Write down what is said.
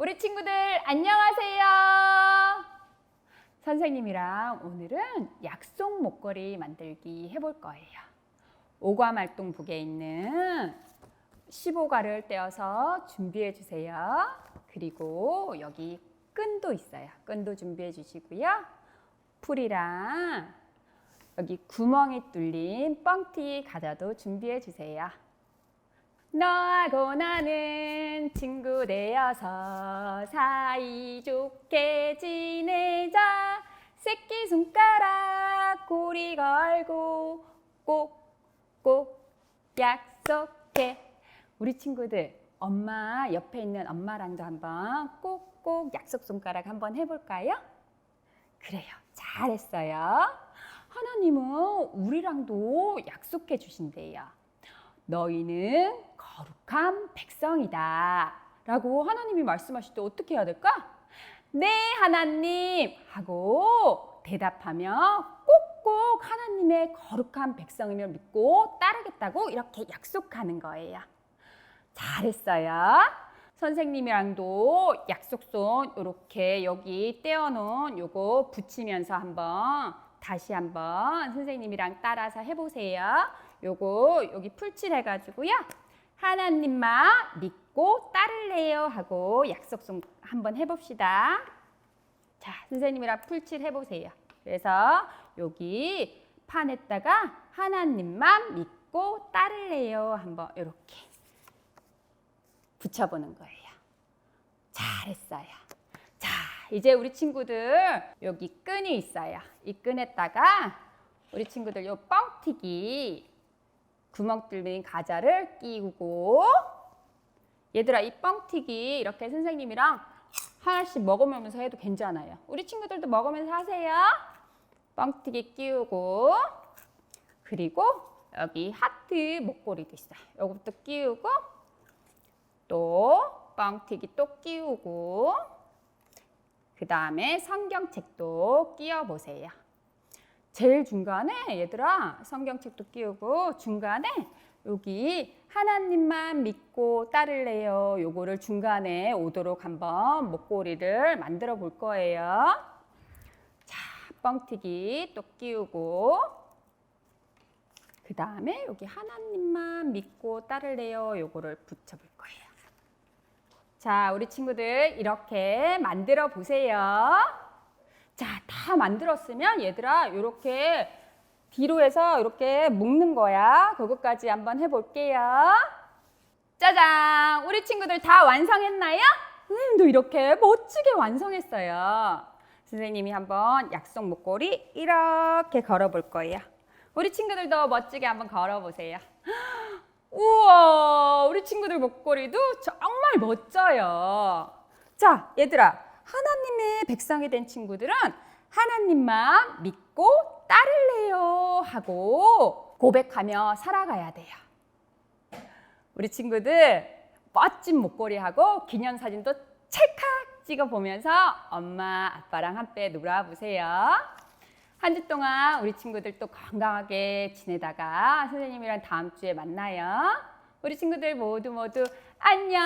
우리 친구들 안녕하세요. 선생님이랑 오늘은 약속 목걸이 만들기 해볼 거예요. 오과말동 북에 있는 15가를 떼어서 준비해 주세요. 그리고 여기 끈도 있어요. 끈도 준비해 주시고요. 풀이랑 여기 구멍이 뚫린 뻥튀기 과자도 준비해 주세요. 너하고 나는 친구 되어서 사이좋게 지내자. 새끼손가락 고리 걸고 꼭꼭 약속해. 우리 친구들 엄마 옆에 있는 엄마랑도 한번 꼭꼭 약속 손가락 한번 해볼까요? 그래요. 잘했어요. 하나님은 우리랑도 약속해 주신대요. 너희는 거룩한 백성이다. 라고 하나님이 말씀하실 때 어떻게 해야 될까? 네, 하나님! 하고 대답하며 꼭꼭 하나님의 거룩한 백성임을 믿고 따르겠다고 이렇게 약속하는 거예요. 잘했어요. 선생님이랑도 약속손 이렇게 여기 떼어놓은 요거 붙이면서 한번 다시 한번 선생님이랑 따라서 해보세요. 요거 여기 풀칠 해가지고요. 하나님만 믿고 따를래요 하고 약속송 한번 해봅시다. 자, 선생님이랑 풀칠 해보세요. 그래서 여기 판에다가 하나님만 믿고 따를래요 한번 이렇게 붙여보는 거예요. 잘했어요. 자, 이제 우리 친구들 여기 끈이 있어요. 이 끈에다가 우리 친구들 요 뻥튀기 구멍 뚫린 과자를 끼우고 얘들아 이 뻥튀기 이렇게 선생님이랑 하나씩 먹으면서 해도 괜찮아요. 우리 친구들도 먹으면서 하세요. 뻥튀기 끼우고 그리고 여기 하트 목걸이도 있어요. 요것도 끼우고 또 뻥튀기 또 끼우고 그 다음에 성경책도 끼워 보세요. 제일 중간에 얘들아 성경책도 끼우고 중간에 여기 하나님만 믿고 따를래요. 요거를 중간에 오도록 한번 목걸이를 만들어 볼 거예요. 자, 뻥튀기 또 끼우고 그 다음에 여기 하나님만 믿고 따를래요. 요거를 붙여 볼 거예요. 자, 우리 친구들 이렇게 만들어 보세요. 자, 다 만들었으면 얘들아 이렇게 뒤로 해서 이렇게 묶는 거야. 그것까지 한번 해볼게요. 짜잔! 우리 친구들 다 완성했나요? 선생님도 이렇게 멋지게 완성했어요. 선생님이 한번 약속 목걸이 이렇게 걸어볼 거예요. 우리 친구들도 멋지게 한번 걸어보세요. 우와, 우리 친구들 목걸이도 정말 멋져요. 자, 얘들아, 하나님의 백성이 된 친구들은 하나님만 믿고 따를래요 하고 고백하며 살아가야 돼요. 우리 친구들 멋진 목걸이하고 기념사진도 찰칵 찍어 보면서 엄마, 아빠랑 함께 놀아보세요. 한 주 동안 우리 친구들 또 건강하게 지내다가 선생님이랑 다음 주에 만나요. 우리 친구들 모두 모두 안녕!